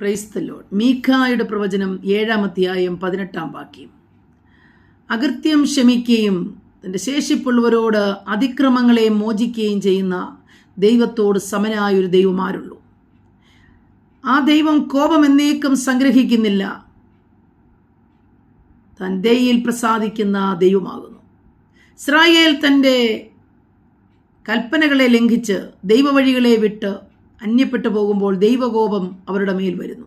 ക്രൈസ്തലോൺ മീഖായുടെ പ്രവചനം ഏഴാം അധ്യായം പതിനെട്ടാം വാക്യം. അകൃത്യം ക്ഷമിക്കുകയും തന്റെ ശേഷിപ്പുള്ളവരോട് അതിക്രമങ്ങളെ മോചിക്കുകയും ചെയ്യുന്ന ദൈവത്തോട് സമനായൊരു ദൈവമാരുള്ളൂ. ആ ദൈവം കോപം എന്നേക്കും സംഗ്രഹിക്കുന്നില്ല. താൻ ദയയിൽ പ്രസാദിക്കുന്ന ദൈവമാകുന്നു. ഇസ്രായേൽ തന്റെ കൽപ്പനകളെ ലംഘിച്ച് ദൈവവഴികളെ വിട്ട് അന്യപ്പെട്ടു പോകുമ്പോൾ ദൈവകോപം അവരുടെ മേൽ വരുന്നു.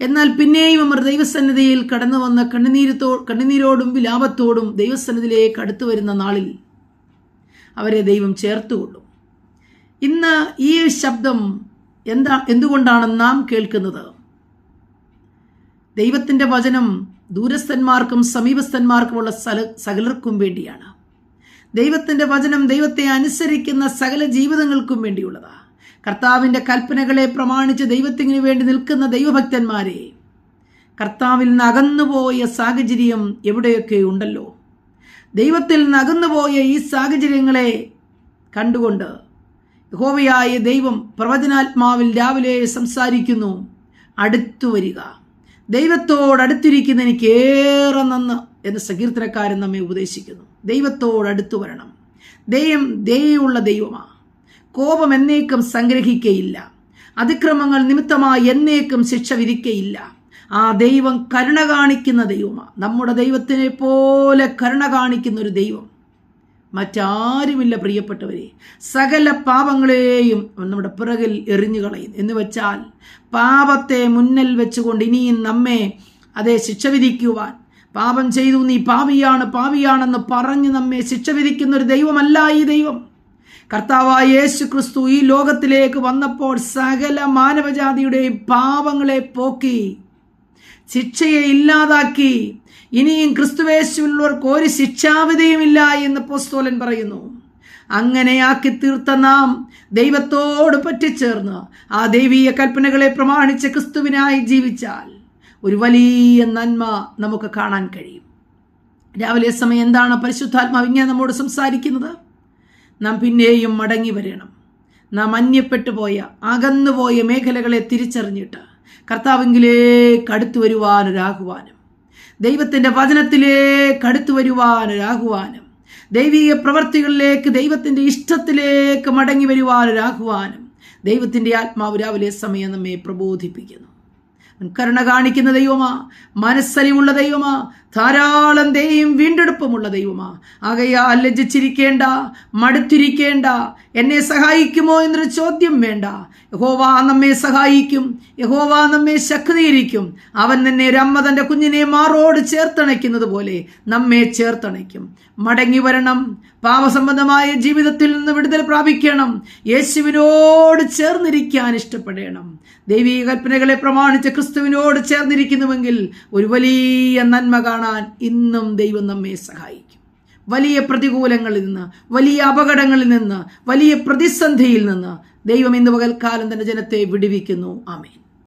എന്നാൽ പിന്നെയും അവർ ദൈവസന്നിധിയിൽ കടന്നു വന്ന കണ്ണുനീരത്തോ കണ്ണുനീരോടും വിലാപത്തോടും ദൈവസന്നിധിയിലേക്ക് അടുത്തു വരുന്ന നാളിൽ അവരെ ദൈവം ചേർത്തുകൊള്ളും ഇന്ന് ഈ ശബ്ദം എന്താ എന്തുകൊണ്ടാണ് നാം കേൾക്കുന്നത്? ദൈവത്തിന്റെ വചനം ദൂരസ്ഥന്മാർക്കും സമീപസ്ഥന്മാർക്കുമുള്ള സല സകലർക്കും വേണ്ടിയാണ്. ദൈവത്തിന്റെ വചനം ദൈവത്തെ അനുസരിക്കുന്ന സകല ജീവിതങ്ങൾക്കും വേണ്ടിയുള്ളതാണ് കർത്താവിന്റെ കൽപ്പനകളെ പ്രമാണിച്ച് ദൈവത്തിന് വേണ്ടി നിൽക്കുന്ന ദൈവഭക്തന്മാരെ കർത്താവിൽ നിന്ന് അകന്നുപോയ സാഹചര്യം എവിടെയൊക്കെ ഉണ്ടല്ലോ? ദൈവത്തിൽ നിന്ന് അകന്നുപോയ ഈ സാഹചര്യങ്ങളെ കണ്ടുകൊണ്ട് യഹോവയായ ദൈവം പ്രവചനാത്മാവിൽ രാവിലെ സംസാരിക്കുന്നു. അടുത്തു വരിക. ദൈവത്തോടടുത്തിരിക്കുന്ന എനിക്ക് ഏറെ നന്ന് എന്ന് സങ്കീർത്തനക്കാരൻ നമ്മെ ഉപദേശിക്കുന്നു. ദൈവത്തോടടുത്തു വരണം. ദൈവം ദയുള്ള ദൈവമാണ് കോപം എന്നേക്കും സംഗ്രഹിക്കയില്ല. അതിക്രമങ്ങൾ നിമിത്തമായി എന്നേക്കും ശിക്ഷ വിധിക്കയില്ല. ആ ദൈവം കരുണ കാണിക്കുന്ന ദൈവമാണ് നമ്മുടെ ദൈവത്തിനെ പോലെ കരുണ കാണിക്കുന്ന ഒരു ദൈവം. മറ്റാരുമില്ല പ്രിയപ്പെട്ടവരെ. സകല പാപങ്ങളെയും നമ്മുടെ പിറകിൽ എറിഞ്ഞു കളയും. എന്ന് വെച്ചാൽ പാപത്തെ മുന്നിൽ വെച്ചുകൊണ്ട് ഇനിയും നമ്മെ അതേ ശിക്ഷ വിധിക്കുവാൻ. പാപം ചെയ്തു നീ പാവിയാണ് പാവിയാണെന്ന് പറഞ്ഞ് നമ്മെ ശിക്ഷ വിധിക്കുന്ന ഒരു ദൈവമല്ല ഈ ദൈവം. കർത്താവായ യേശു ക്രിസ്തു ഈ ലോകത്തിലേക്ക് വന്നപ്പോൾ സകല മാനവജാതിയുടെയും പാപങ്ങളെ പോക്കി ശിക്ഷയെ ഇല്ലാതാക്കി. ഇനിയും ക്രിസ്തുവേശുവിനുള്ളവർക്ക് ഒരു ശിക്ഷാവിധിയുമില്ല എന്ന് പോസ്തോലൻ പറയുന്നു. അങ്ങനെയാക്കി തീർത്ത നാം ദൈവത്തോട് പറ്റിച്ചേർന്ന് ആ ദൈവീയ കൽപ്പനകളെ പ്രമാണിച്ച് ക്രിസ്തുവിനായി ജീവിച്ചാൽ ഒരു വലിയ നന്മ നമുക്ക് കാണാൻ കഴിയും. രാവിലെ സമയം എന്താണ്? പരിശുദ്ധാത്മാവ് ഇങ്ങനെ നമ്മോട് സംസാരിക്കുന്നത്? നാം പിന്നെയും മടങ്ങി വരണം. നാം അന്യപ്പെട്ടു പോയ അകന്നുപോയ മേഖലകളെ തിരിച്ചറിഞ്ഞിട്ട് കർത്താവെങ്കിലേക്ക് അടുത്തു വരുവാനൊരാകുവാനും ദൈവത്തിന്റെ വചനത്തിലേക്ക് അടുത്തു വരുവാനൊരാകുവാനും ദൈവീയ പ്രവർത്തികളിലേക്ക് ദൈവത്തിന്റെ ഇഷ്ടത്തിലേക്ക് മടങ്ങി വരുവാനൊരാകുവാനും ദൈവത്തിന്റെ ആത്മാവ് രാവിലെ സമയം നമ്മെ പ്രബോധിപ്പിക്കുന്നു. കരുണ കാണിക്കുന്ന ദൈവമാ മനസ്സലിവുള്ള ദൈവമാ ധാരാളം ദൈവം വീണ്ടെടുപ്പുമുള്ള ദൈവമാ. ആകയാ ലജ്ജിച്ചിരിക്കേണ്ട മടുത്തിരിക്കേണ്ട എന്നെ സഹായിക്കുമോ എന്നൊരു ചോദ്യം വേണ്ട. യഹോവ നമ്മെ സഹായിക്കും യഹോവ നമ്മെ ശക്തീകരിക്കും. അവൻ തന്നെ രമ്മ തന്റെ കുഞ്ഞിനെ മാറോട് ചേർത്തണയ്ക്കുന്നത് പോലെ നമ്മെ ചേർത്തണയ്ക്കും. മടങ്ങി വരണം പാപസംബന്ധമായ ജീവിതത്തിൽ നിന്ന് വിടുതൽ പ്രാപിക്കണം യേശുവിനോട് ചേർന്നിരിക്കാൻ ഇഷ്ടപ്പെടണം. ദൈവീക കൽപ്പനകളെ പ്രമാണിച്ച് ക്രിസ്തുവിനോട് ചേർന്നിരിക്കുന്നുവെങ്കിൽ ഒരു വലിയ നന്മ കാണാൻ ഇന്നും ദൈവം നമ്മെ സഹായിക്കും. വലിയ പ്രതികൂലങ്ങളിൽ നിന്ന് വലിയ അപകടങ്ങളിൽ നിന്ന് വലിയ പ്രതിസന്ധിയിൽ നിന്ന് ദൈവം ഇന്ന് പകൽക്കാലം തന്റെ ജനത്തെ വിടുവിക്കുന്നു. ആമേൻ.